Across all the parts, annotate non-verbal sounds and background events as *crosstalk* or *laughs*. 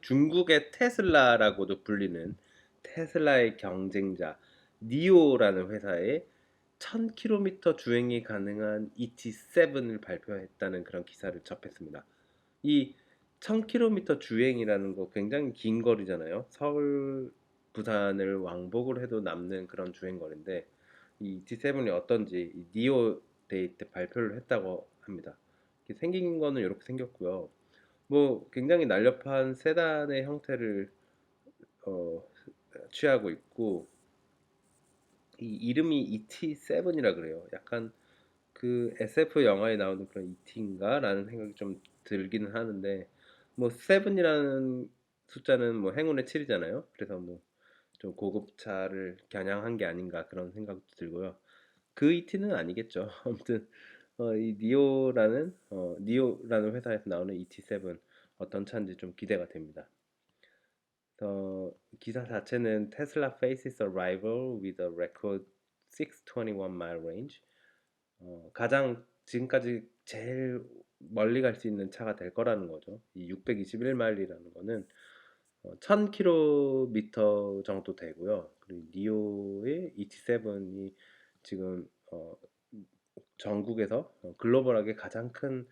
중국의 테슬라라고도 불리는 테슬라의 경쟁자 니오라는 회사에 1000km 주행이 가능한 ET7을 발표했다는 그런 기사를 접했습니다. 이 1000km 주행이라는 거 굉장히 긴 거리잖아요. 서울, 부산을 왕복을 해도 남는 그런 주행 거리인데 이 ET7이 어떤지 이 니오 데이 때 발표를 했다고 합니다. 생긴 거는 이렇게 생겼고요. 뭐 굉장히 날렵한 세단의 형태를 어, 취하고 있고 이 이름이 ET7이라 그래요. 약간 그 SF 영화에 나오는 그런 ET인가라는 생각이 좀 들기는 하는데 뭐 7이라는 숫자는 뭐 행운의 7이잖아요. 그래서 뭐 좀 고급차를 겨냥한 게 아닌가 그런 생각도 들고요. 그 ET는 아니겠죠. *laughs* 아무튼 어, 이 니오라는 어, 니오라는 회사에서 나오는 ET7 어떤 차인지 좀 기대가 됩니다. 어, 기사 자체는 테슬라 faces a rival with a record 621 mile range. 어, 가장 지금까지 제일 멀리 갈 수 있는 차가 될 거라는 거죠. 이 621마일이라는 거는 어, 1000km 정도 되고요. 그리고 니오의 ET7이 지금 어, 전국에서 어, 글로벌하게 가장 큰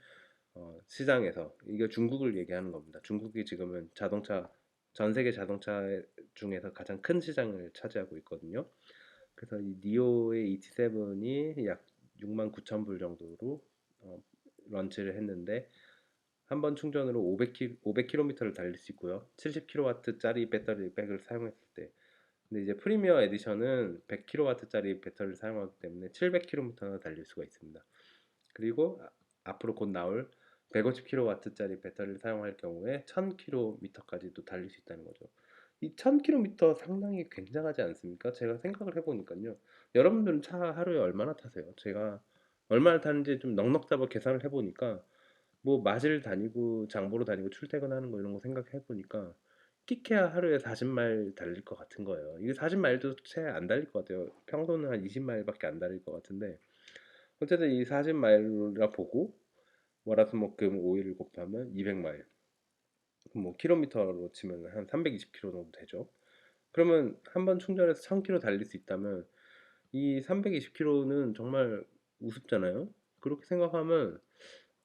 어, 시장에서 이게 중국을 얘기하는 겁니다. 중국이 지금은 자동차 전 세계 자동차 중에서 가장 큰 시장을 차지하고 있거든요. 그래서 이 니오의 ET7이 약 6만 9천 불 정도로 어, 런치를 했는데 한 번 충전으로 500, 500km를 달릴 수 있고요. 70kW짜리 배터리 백을 사용했을 때 근데 이제 프리미어 에디션은 100kW짜리 배터리를 사용하기 때문에 700km나 달릴 수가 있습니다. 그리고 아- 앞으로 곧 나올 150kW짜리 배터리를 사용할 경우에 1000km까지도 달릴 수 있다는 거죠. 이 1000km 상당히 굉장하지 않습니까? 제가 생각을 해보니까요. 여러분들은 차 하루에 얼마나 타세요? 제가 얼마나 타는지 좀 넉넉 잡아 계산을 해보니까 뭐 마실 다니고 장보러 다니고 출퇴근하는 거 이런 거 생각해 보니까 끼케야 하루에 40마일 달릴 것 같은 거예요. 이게 40마일도 채 안 달릴 것 같아요. 평소는 한 20마일밖에 안 달릴 것 같은데 어쨌든 이 40마일이라 보고 월화수목금 5일 곱하면 200마일 뭐 킬로미터로 치면 한 320km 정도 되죠. 그러면 한 번 충전해서 1000km 달릴 수 있다면 이 320km는 정말 우습잖아요. 그렇게 생각하면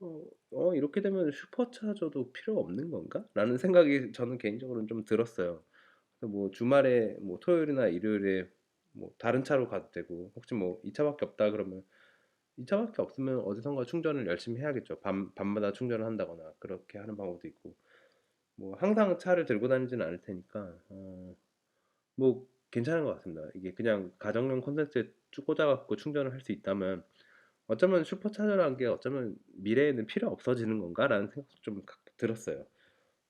어, 어, 이렇게 되면 슈퍼차저도 필요 없는 건가? 라는 생각이 저는 개인적으로는 좀 들었어요. 뭐 주말에 뭐 토요일이나 일요일에 뭐 다른 차로 가도 되고 혹시 뭐이 차밖에 없다 그러면 이 차밖에 없으면 어디선가 충전을 열심히 해야겠죠. 밤, 밤마다 충전을 한다거나 그렇게 하는 방법도 있고 뭐 항상 차를 들고 다니지는 않을 테니까 어, 뭐 괜찮은 것 같습니다. 이게 그냥 가정용 콘센트에 쭉 꽂아갖고 충전을 할 수 있다면 어쩌면 슈퍼차저라는 게 어쩌면 미래에는 필요 없어지는 건가라는 생각도 좀 가- 들었어요.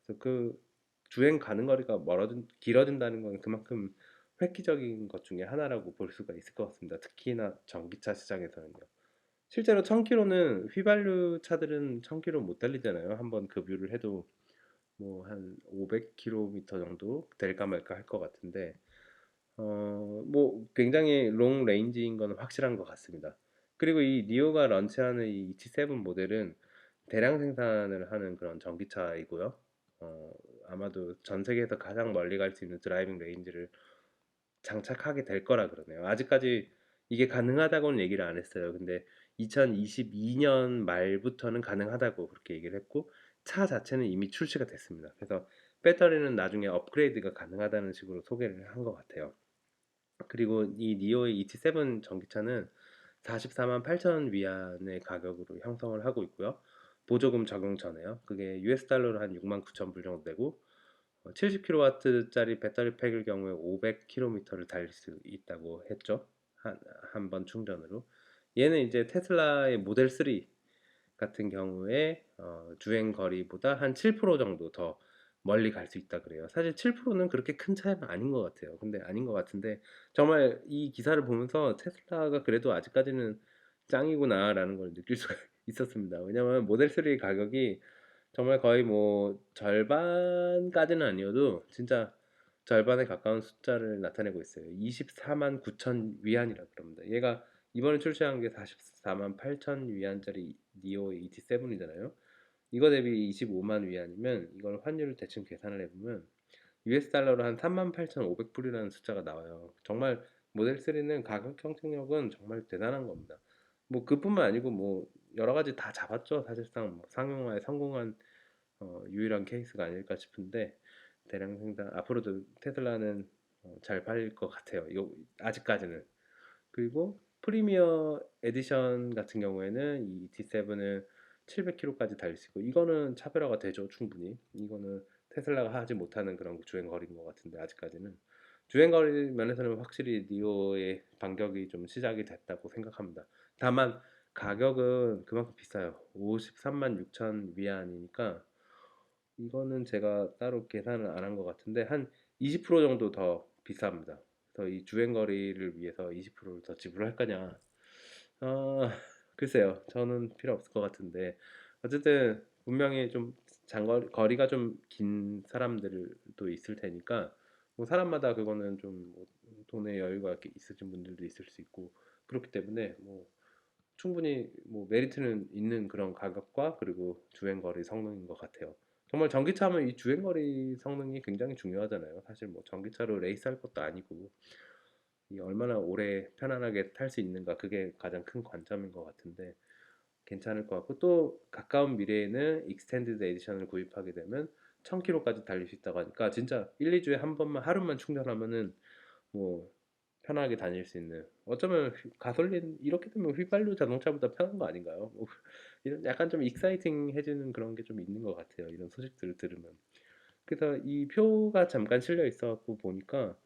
그래서 그 주행 가는 거리가 멀어진 길어진다는 건 그만큼 획기적인 것 중에 하나라고 볼 수가 있을 것 같습니다. 특히나 전기차 시장에서는요. 실제로 1000km는 휘발유 차들은 1000km 못 달리잖아요. 한번 급유를 해도 뭐 한 500km 정도 될까 말까 할 것 같은데 어, 뭐 굉장히 롱 레인지인 건 확실한 것 같습니다. 그리고 이 니오가 런치하는 이 ET7 모델은 대량 생산을 하는 그런 전기차이고요. 어, 아마도 전 세계에서 가장 멀리 갈 수 있는 드라이빙 레인지를 장착하게 될 거라 그러네요. 아직까지 이게 가능하다고는 얘기를 안 했어요. 근데 2022년 말부터는 가능하다고 그렇게 얘기를 했고 차 자체는 이미 출시가 됐습니다. 그래서 배터리는 나중에 업그레이드가 가능하다는 식으로 소개를 한 것 같아요. 그리고 이 니오의 ET7 전기차는 44만 8천 위안의 가격으로 형성을 하고 있고요. 보조금 적용 전에요. 그게 US 달러로 한 6만 9천 불 정도 되고 70kW짜리 배터리 팩일 경우에 500km를 달릴 수 있다고 했죠. 한 한 번 충전으로. 얘는 이제 테슬라의 모델 3 같은 경우에 어, 주행 거리보다 한 7% 정도 더 멀리 갈 수 있다 그래요. 사실 7%는 그렇게 큰 차이는 아닌 것 같아요. 근데 아닌 것 같은데 정말 이 기사를 보면서 테슬라가 그래도 아직까지는 짱이구나라는 걸 느낄 수가 *laughs* 있었습니다. 왜냐면 모델 3 가격이 정말 거의 뭐 절반까지는 아니어도 진짜 절반에 가까운 숫자를 나타내고 있어요. 24만 9천 위안이라 그럽니다. 얘가 이번에 출시한 게 44만 8천 위안짜리 니오 ET7이잖아요. 이거 대비 25만 위안이면 이걸 환율을 대충 계산을 해보면 US 달러로 한 38,500불이라는 숫자가 나와요. 정말 모델 3는 가격 경쟁력은 정말 대단한 겁니다. 뭐 그뿐만 아니고 뭐 여러 가지 다 잡았죠. 사실상 뭐 상용화에 성공한 어, 유일한 케이스가 아닐까 싶은데 대량 생산 앞으로도 테슬라는 어, 잘 팔릴 것 같아요. 요, 아직까지는 그리고 프리미어 에디션 같은 경우에는 이 D7은 700km까지 달릴 수 있고 이거는 차별화가 되죠 충분히 이거는 테슬라가 하지 못하는 그런 주행 거리인 것 같은데 아직까지는 주행 거리 면에서는 확실히 니오의 반격이 좀 시작이 됐다고 생각합니다. 다만 가격은 그만큼 비싸요. 53만 6천 위안이니까 이거는 제가 따로 계산을 안 한 것 같은데 한 20% 정도 더 비쌉니다. 그래서 이 주행 거리를 위해서 20%를 더 지불할 거냐? 어, 글쎄요. 저는 필요 없을 것 같은데 어쨌든 분명히 좀 장거리 거리가 좀 긴 사람들도 있을 테니까 뭐 사람마다 그거는 좀뭐 돈의 여유가 있으신 분들도 있을 수 있고 그렇기 때문에 뭐 충분히 뭐 메리트는 있는 그런 가격과 그리고 주행 거리 성능인 것 같아요. 정말 전기차면 이 주행 거리 성능이 굉장히 중요하잖아요. 사실 뭐 전기차로 레이스할 것도 아니고 이 얼마나 오래 편안하게 탈 수 있는가 그게 가장 큰 관점인 것 같은데 괜찮을 것 같고 또 가까운 미래에는 익스텐디드 에디션을 구입하게 되면 1000km까지 달릴 수 있다고 하니까 진짜 1, 2주에 한 번만 하루만 충전하면은 뭐 편하게 다닐 수 있는 어쩌면 휘- 가솔린 이렇게 되면 휘발유 자동차보다 편한 거 아닌가요? 뭐 *laughs* 이런 약간 좀 익사이팅해지는 그런 게 좀 있는 것 같아요. 이런 소식들을 들으면. 그래서 이 표가 잠깐 실려 있어갖고 보니까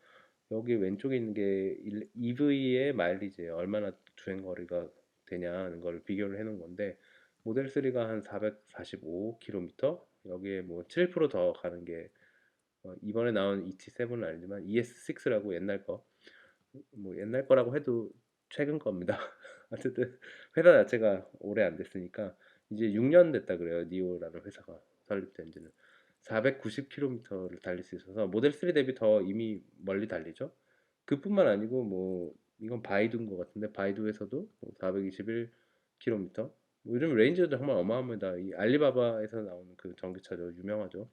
여기 왼쪽에 있는 게 EV의 마일리지예요. 얼마나 주행 거리가 되냐는 걸 비교를 해 놓은 건데 모델 3가 한 445km 여기에 뭐 7%더 가는 게 어, 이번에 나온 ET7은 아니지만 ES6라고 옛날 거 뭐 옛날 거라고 해도 최근 겁니다. *laughs* 어쨌든 회사 자체가 오래 안 됐으니까 이제 6년 됐다 그래요. 니오라는 회사가 설립된 지는 490km를 달릴 수 있어서 모델 3 대비 더 이미 멀리 달리죠. 그뿐만 아니고 뭐 이건 바이두인 것 같은데 바이두에서도 421km 뭐 요즘 레인지도 정말 어마어마하다. 이 알리바바에서 나오는 그 전기차죠. 유명하죠.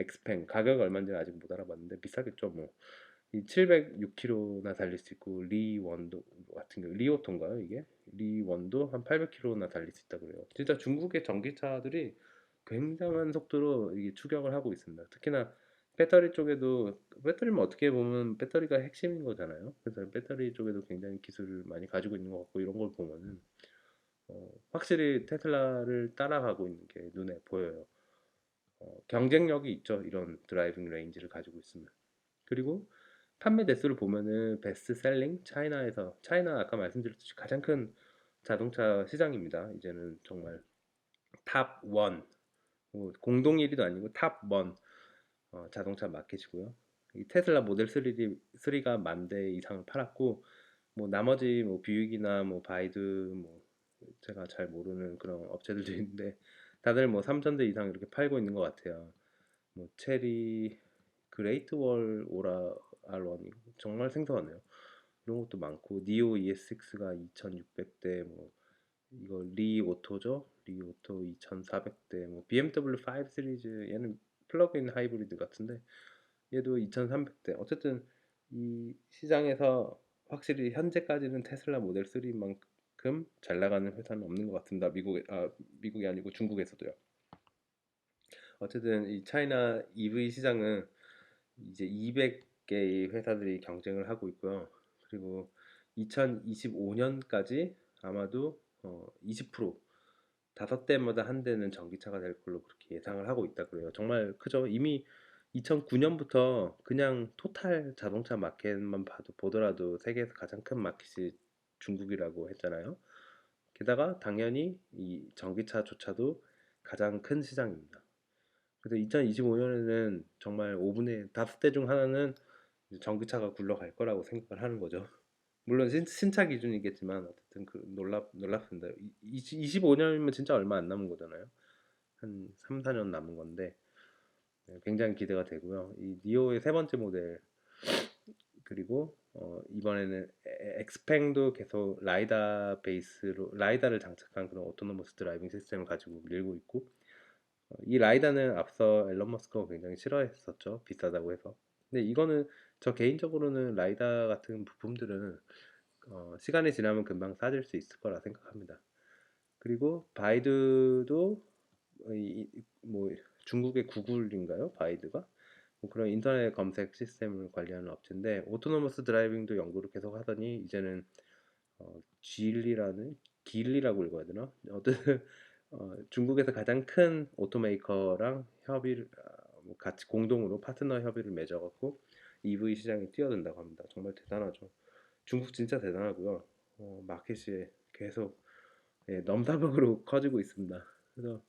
엑스팽 가격 얼마인지 아직 못 알아봤는데 비싸겠죠 뭐. 이 706km나 달릴 수 있고 리원도 같은 경우 리오토인가요 이게? 리원도 한 800km나 달릴 수 있다 그래요. 진짜 중국의 전기차들이 굉장한 속도로 이게 추격을 하고 있습니다. 특히나 배터리 쪽에도 배터리는 어떻게 보면 배터리가 핵심인 거잖아요. 그래서 배터리 쪽에도 굉장히 기술을 많이 가지고 있는 것 같고 이런 걸 보면은 어, 확실히 테슬라를 따라가고 있는 게 눈에 보여요. 어, 경쟁력이 있죠. 이런 드라이빙 레인지를 가지고 있으면. 그리고 판매 대수를 보면은 베스트셀링 차이나에서 차이나 아까 말씀드렸듯이 가장 큰 자동차 시장입니다. 이제는 정말 탑 원, 뭐 공동 1위도 아니고 탑원 자동차 마켓이고요. 이 테슬라 모델 3, 3가 만 대 이상을 팔았고 뭐 나머지 뭐 뷰익이나 뭐 바이드 뭐 제가 잘 모르는 그런 업체들도 *laughs* 있는데 다들 뭐 3천 대 이상 이렇게 팔고 있는 것 같아요. 뭐 체리 그레이트 월 오라 R1이 정말 생소하네요. 이런 것도 많고 니오 ES6가 2,600대 뭐 이거 리 오토죠? 리 오토 2,400대 뭐 BMW 5 시리즈 얘는 플러그인 하이브리드 같은데 얘도 2,300대 어쨌든 이 시장에서 확실히 현재까지는 테슬라 모델 3만큼 잘 나가는 회사는 없는 것 같습니다. 미국에 아 미국이 아니고 중국에서도요. 어쨌든 이 차이나 EV 시장은 이제 200개의 회사들이 경쟁을 하고 있고요. 그리고 2025년까지 아마도 어, 20% 다섯 대마다 한 대는 전기차가 될 걸로 그렇게 예상을 하고 있다 그래요. 정말 크죠. 이미 2009년부터 그냥 토탈 자동차 마켓만 봐도 보더라도 세계에서 가장 큰 마켓이 중국이라고 했잖아요. 게다가 당연히 이 전기차조차도 가장 큰 시장입니다. 그래서 2025년에는 정말 5분의 다섯 대 중 하나는 전기차가 굴러갈 거라고 생각을 하는 거죠. 물론 신, 신차 기준이겠지만 어쨌든 그 놀랍 놀랍습니다. 25년이면 진짜 얼마 안 남은 거잖아요. 한 3, 4년 남은 건데 네, 굉장히 기대가 되고요. 이 니오의 세 번째 모델 그리고 어, 이번에는 에- 엑스팽도 계속 라이다 베이스로 라이다를 장착한 그런 오토노머스 드라이빙 시스템을 가지고 밀고 있고 어, 이 라이다는 앞서 앨런 머스크가 굉장히 싫어했었죠. 비싸다고 해서. 근데 이거는 저 개인적으로는 라이다 같은 부품들은 어, 시간이 지나면 금방 싸질 수 있을 거라 생각합니다. 그리고 바이드도 이, 이- 뭐 중국의 구글인가요? 바이드가 뭐 그런 인터넷 검색 시스템을 관리하는 업체인데 오토노머스 드라이빙도 연구를 계속 하더니 이제는 어, 길리라는 길리라고 읽어야 되나? 어쨌든 *laughs* 어, 중국에서 가장 큰 오토메이커랑 협의를 아, 뭐 같이 공동으로 파트너 협의를 맺어갖고 EV 시장에 뛰어든다고 합니다. 정말 대단하죠. 중국 진짜 대단하고요. 어, 마켓이 계속 예, 넘사벽으로 *laughs* 커지고 있습니다. 그래서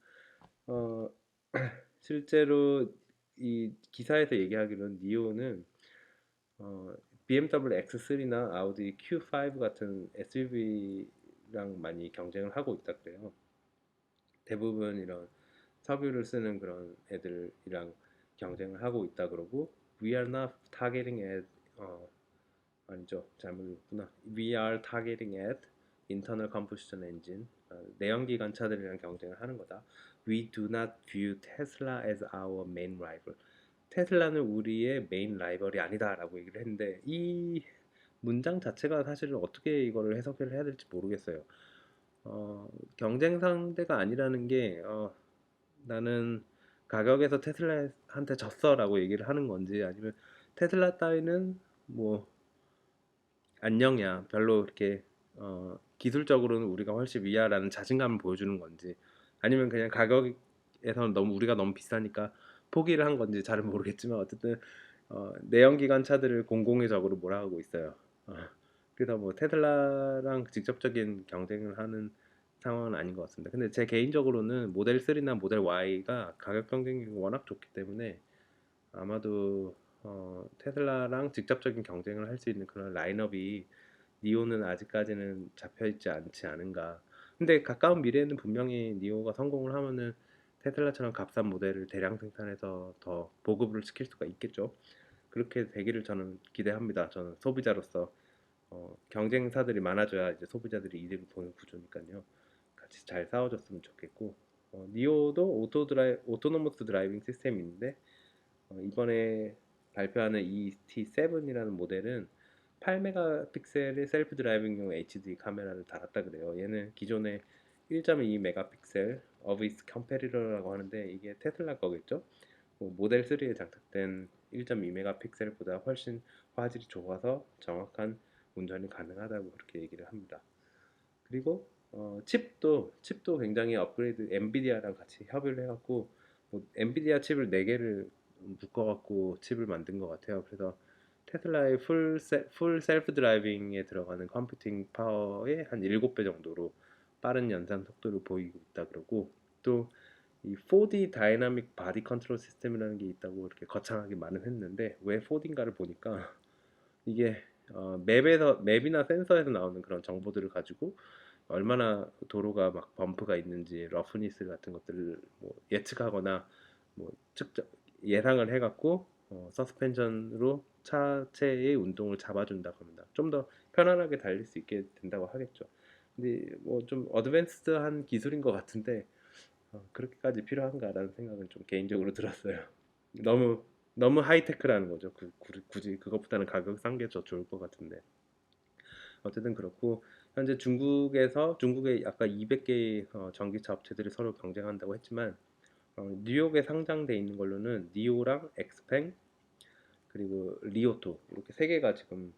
어, *clears throat* 실제로 이 기사에서 얘기하기로는 니오는 어, BMW X3나 아우디 Q5 같은 SUV랑 많이 경쟁을 하고 있다 그래요. 대부분 이런 석유를 쓰는 그런 애들이랑 경쟁을 하고 있다 그러고 We are not targeting at 어, 아니죠. 잘못 읽었구나. We are targeting at internal combustion engine. 어, 내연기관 차들이랑 경쟁을 하는 거다. We do not view Tesla as our main rival. 테슬라는 우리의 메인 라이벌이 아니다라고 얘기를 했는데 이 문장 자체가 사실은 어떻게 이거를 해석을 해야 될지 모르겠어요. 어, 경쟁 상대가 아니라는 게 어, 나는 가격에서 테슬라한테 졌어라고 얘기를 하는 건지 아니면 테슬라 따위는 뭐 안녕이야 별로 이렇게 어, 기술적으로는 우리가 훨씬 위야라는 자신감을 보여주는 건지 아니면 그냥 가격에서 너무 우리가 너무 비싸니까 포기를 한 건지 잘은 모르겠지만 어쨌든 어, 내연기관 차들을 공공의 적으로 몰아가고 있어요. 어, 그래서 뭐 테슬라랑 직접적인 경쟁을 하는 상황은 아닌 것 같습니다. 근데 제 개인적으로는 모델 3나 모델 Y가 가격 경쟁력이 워낙 좋기 때문에 아마도 어, 테슬라랑 직접적인 경쟁을 할 수 있는 그런 라인업이 니오는 아직까지는 잡혀 있지 않지 않은가. 근데 가까운 미래에는 분명히 니오가 성공을 하면은 테슬라처럼 값싼 모델을 대량 생산해서 더 보급을 시킬 수가 있겠죠. 그렇게 되기를 저는 기대합니다. 저는 소비자로서 어, 경쟁사들이 많아져야 이제 소비자들이 이득을 보는 구조니까요. 같이 잘 싸워줬으면 좋겠고 어, 니오도 오토 드라이 오토노머스 드라이빙 시스템인데 어, 이번에 발표하는 ET7이라는 모델은 8메가픽셀의 셀프 드라이빙용 HD 카메라를 달았다 그래요. 얘는 기존의 1.2 메가픽셀 어비스 컴페리러라고 하는데 이게 테슬라 거겠죠? 뭐 모델 3에 장착된 1.2 메가픽셀보다 훨씬 화질이 좋아서 정확한 운전이 가능하다고 그렇게 얘기를 합니다. 그리고 어, 칩도 칩도 굉장히 업그레이드 엔비디아랑 같이 협의를 해갖고 뭐 엔비디아 칩을 4개를 묶어갖고 칩을 만든 것 같아요. 그래서 테슬라의 풀, 세, 풀 셀프 드라이빙에 들어가는 컴퓨팅 파워의 한 7배 정도로 빠른 연산 속도를 보이고 있다 그러고 또 이 4D 다이나믹 바디 컨트롤 시스템이라는 게 있다고 이렇게 거창하게 말은 했는데 왜 4D인가를 보니까 *laughs* 이게 어, 맵에서 맵이나 센서에서 나오는 그런 정보들을 가지고 얼마나 도로가 막 범프가 있는지 러프니스 같은 것들을 뭐 예측하거나 뭐 측정 예상을 해갖고 어, 서스펜션으로 차체의 운동을 잡아준다고 합니다. 좀 더 편안하게 달릴 수 있게 된다고 하겠죠. 근데 뭐 좀 어드밴스드한 기술인 것 같은데 어, 그렇게까지 필요한가라는 생각은 좀 개인적으로 들었어요. *laughs* 너무 너무 하이테크라는 거죠. 그, 구- 굳이 그것보다는 가격 싼 게 더 좋을 것 같은데. 어쨌든 그렇고 현재 중국에서 중국에 아까 200개의 어, 전기차 업체들이 서로 경쟁한다고 했지만 어, 뉴욕에 상장돼 있는 걸로는 니오랑 엑스팽 그리고 리오토 이렇게 세 개가 지금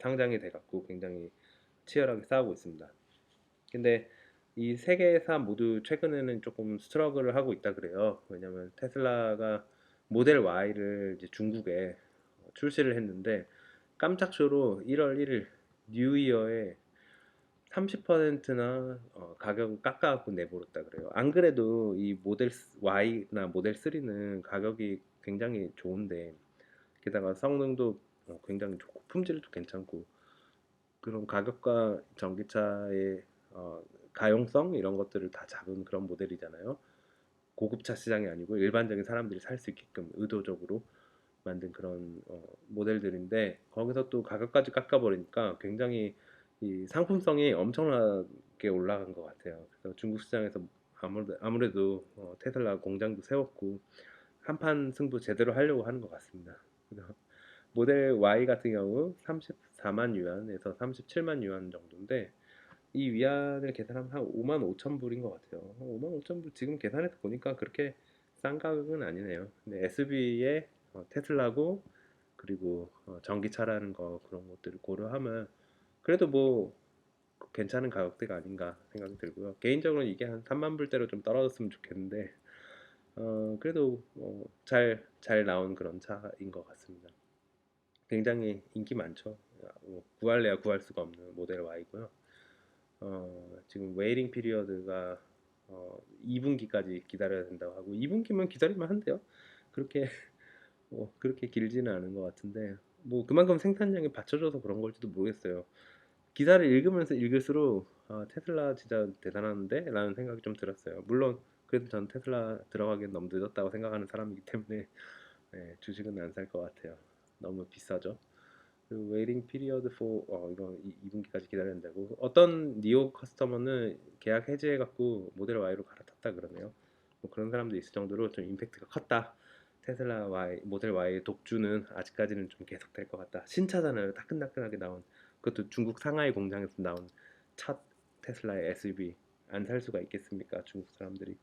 상장이 돼갖고 굉장히 치열하게 싸우고 있습니다. 근데 이 세 개사 모두 최근에는 조금 스트러글을 하고 있다 그래요. 왜냐면 테슬라가 모델 Y를 중국에 출시를 했는데 깜짝쇼로 1월 1일 뉴이어에 30%나 가격을 깎아갖고 내버렸다 그래요. 안 그래도 이 모델 Y나 모델 3는 가격이 굉장히 좋은데 게다가 성능도 어, 굉장히 좋고 품질도 괜찮고 그런 가격과 전기차의 어, 가용성 이런 것들을 다 잡은 그런 모델이잖아요. 고급차 시장이 아니고 일반적인 사람들이 살 수 있게끔 의도적으로 만든 그런 어, 모델들인데 거기서 또 가격까지 깎아버리니까 굉장히 이 상품성이 엄청나게 올라간 것 같아요. 그래서 중국 시장에서 아무래도, 아무래도 어, 테슬라 공장도 세웠고 한판 승부 제대로 하려고 하는 것 같습니다. 모델 Y 같은 경우 34만 유안에서 37만 유안 정도인데 이 위안을 계산하면 한 5만 5천 불인 것 같아요. 5만 5천 불 지금 계산해서 보니까 그렇게 싼 가격은 아니네요. 근데 SUV에 어, 테슬라고 그리고 어, 전기차라는 거 그런 것들을 고려하면 그래도 뭐 괜찮은 가격대가 아닌가 생각이 들고요. 개인적으로는 이게 한 3만 불대로 좀 떨어졌으면 좋겠는데 어, 그래도 어, 잘, 잘 나온 그런 차인 것 같습니다. 굉장히 인기 많죠. 뭐 구할래야 구할 수가 없는 모델 Y고요. 어, 지금 웨이팅 피리어드가 어, 2분기까지 기다려야 된다고 하고 2분기면 기다리면 한대요. 그렇게 *laughs* 뭐 그렇게 길지는 않은 것 같은데 뭐 그만큼 생산량이 받쳐줘서 그런 걸지도 모르겠어요. 기사를 읽으면서 읽을수록 아, 테슬라 진짜 대단한데? 라는 생각이 좀 들었어요. 물론 그래도 전 테슬라 들어가기엔 너무 늦었다고 생각하는 사람이기 때문에 *laughs* 네, 주식은 안 살 것 같아요. 너무 비싸죠. 그리고 웨이팅 피리어드 4 어, 이거 2분기까지 기다려야 된다고 어떤 니오 커스터머는 계약 해지해 갖고 모델 Y로 갈아탔다 그러네요. 뭐 그런 사람도 있을 정도로 좀 임팩트가 컸다. 테슬라 Y 모델 Y의 독주는 아직까지는 좀 계속될 것 같다. 신차잖아요. 따끈따끈하게 나온 그것도 중국 상하이 공장에서 나온 첫 테슬라의 SUV 안 살 수가 있겠습니까? 중국 사람들이.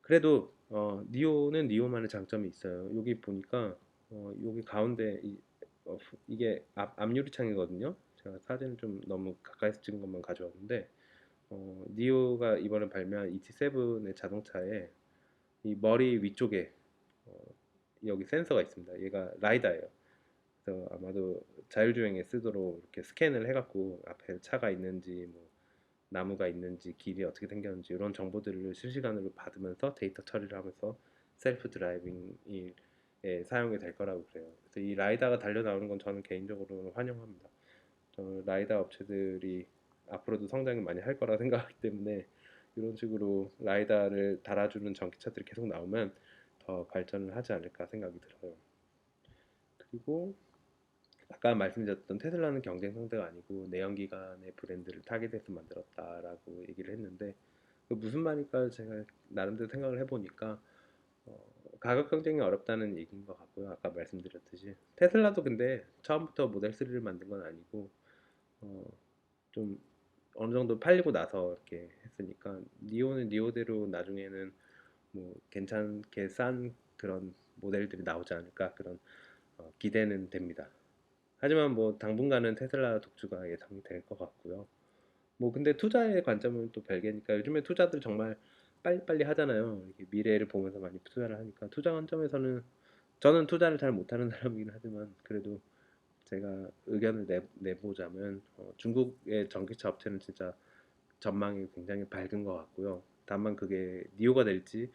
그래도 어, 니오는 니오만의 장점이 있어요. 여기 보니까 어, 여기 가운데 이, 어, 이게 앞, 앞유리창이거든요. 제가 사진을 좀 너무 가까이서 찍은 것만 가져왔는데 어, 니오가 이번에 발매한 ET7의 자동차에 이 머리 위쪽에 어, 여기 센서가 있습니다. 얘가 라이다예요. 그래서 아마도 자율주행에 쓰도록 이렇게 스캔을 해갖고 앞에 차가 있는지 뭐 나무가 있는지 길이 어떻게 생겼는지 이런 정보들을 실시간으로 받으면서 데이터 처리를 하면서 셀프 드라이빙이 예, 사용이 될 거라고 그래요. 그래서 이 라이다가 달려 나오는 건 저는 개인적으로는 환영합니다. 저 라이다 업체들이 앞으로도 성장을 많이 할 거라 생각하기 때문에 이런 식으로 라이다를 달아주는 전기차들이 계속 나오면 더 발전을 하지 않을까 생각이 들어요. 그리고 아까 말씀드렸던 테슬라는 경쟁 상대가 아니고 내연기관의 브랜드를 타겟해서 만들었다라고 얘기를 했는데 그 무슨 말일까 제가 나름대로 생각을 해보니까 어, 가격 경쟁이 어렵다는 얘기인 것 같고요. 아까 말씀드렸듯이 테슬라도 근데 처음부터 모델 3를 만든 건 아니고 어, 좀 어느 정도 팔리고 나서 이렇게 했으니까 니오는 니오대로 나중에는 뭐 괜찮게 싼 그런 모델들이 나오지 않을까 그런 어, 기대는 됩니다. 하지만 뭐 당분간은 테슬라 독주가 예상이 될것 같고요. 뭐 근데 투자의 관점은 또 별개니까 요즘에 투자들 정말 빨리빨리 하잖아요. 이게 미래를 보면서 많이 투자를 하니까 투자 관점에서는 저는 투자를 잘 못하는 *laughs* 사람이긴 하지만 그래도 제가 의견을 내, 내보자면 어, 중국의 전기차 업체는 진짜 전망이 굉장히 밝은 것 같고요. 다만 그게 니오가 될지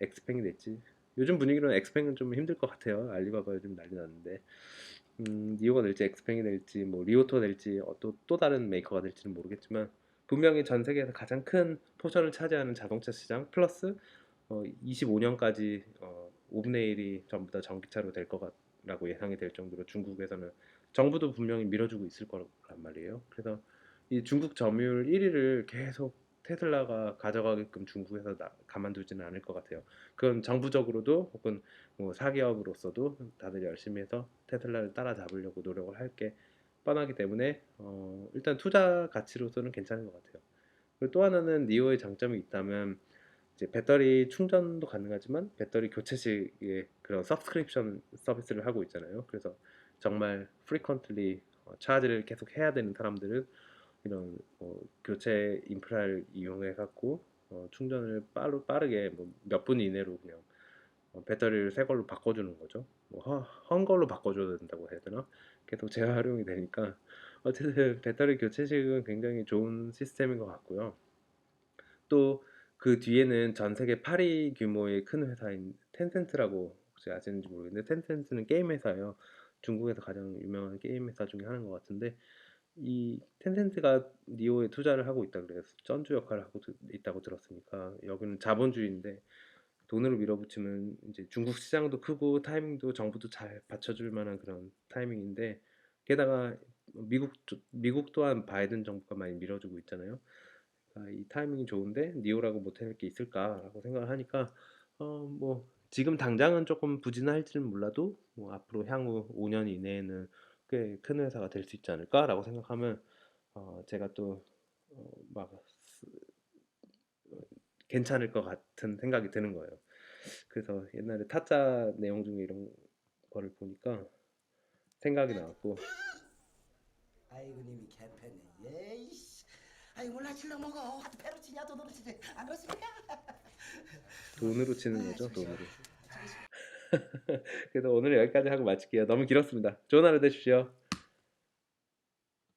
엑스팽이 될지 요즘 분위기로는 엑스팽은 좀 힘들 것 같아요. 알리바바 요즘 난리 났는데 음, 니오가 될지 엑스팽이 될지 뭐 리오토 될지 어, 또, 또 다른 메이커가 될지는 모르겠지만 분명히 전 세계에서 가장 큰 포션을 차지하는 자동차 시장 플러스 어, 25년까지 어, 5분의 1이 전부 다 전기차로 될 거라고 예상이 될 정도로 중국에서는 정부도 분명히 밀어주고 있을 거란 말이에요. 그래서 이 중국 점유율 1위를 계속 테슬라가 가져가게끔 중국에서 나, 가만두지는 않을 것 같아요. 그건 정부적으로도 혹은 뭐 사기업으로서도 다들 열심히 해서 테슬라를 따라잡으려고 노력을 할 게 뻔하기 때문에 어, 일단 투자 가치로서는 괜찮은 것 같아요. 그리고 또 하나는 니오의 장점이 있다면 이제 배터리 충전도 가능하지만 배터리 교체식의 그런 서브스크립션 서비스를 하고 있잖아요. 그래서 정말 프리퀀틀리 어, 차지를 계속 해야 되는 사람들은 이런 어, 교체 인프라를 이용해 갖고 어, 충전을 빠르, 빠르게 뭐 몇 분 이내로 그냥 어, 배터리를 새 걸로 바꿔주는 거죠. 뭐 허, 헝 걸로 바꿔줘야 된다고 해야 되나? 계속 *laughs* 재활용이 되니까 어쨌든 배터리 교체식은 굉장히 좋은 시스템인 것 같고요. 또 그 뒤에는 전 세계 8위 규모의 큰 회사인 텐센트라고 혹시 아시는지 모르겠는데 텐센트는 게임 회사예요. 중국에서 가장 유명한 게임 회사 중에 하나인 것 같은데 이 텐센트가 니오에 투자를 하고 있다 그래서 전주 역할을 하고 있다고 들었으니까 여기는 자본주의인데 돈으로 밀어붙이면 이제 중국 시장도 크고 타이밍도 정부도 잘 받쳐줄 만한 그런 타이밍인데 게다가 미국 미국 또한 바이든 정부가 많이 밀어주고 있잖아요. 아, 이 타이밍이 좋은데 니오라고 못해낼 게 있을까라고 생각을 하니까 어, 뭐 지금 당장은 조금 부진할지는 몰라도 뭐 앞으로 향후 5년 이내에는 꽤 큰 회사가 될 수 있지 않을까라고 생각하면 어, 제가 또막 괜찮을 것 같은 생각이 드는 거예요. 그래서 옛날에 타짜 내용 중에 이런 거를 보니까 생각이 나왔고 아이고 님이 개패네 예이씨 아이 몰라 질러 먹어 하도 배로 치냐 돈으로 치지 안 그렇습니까? 돈으로 치는 네, 거죠. 돈으로. *laughs* 그래서 오늘 여기까지 하고 마칠게요. 너무 길었습니다. 좋은 하루 되십시오.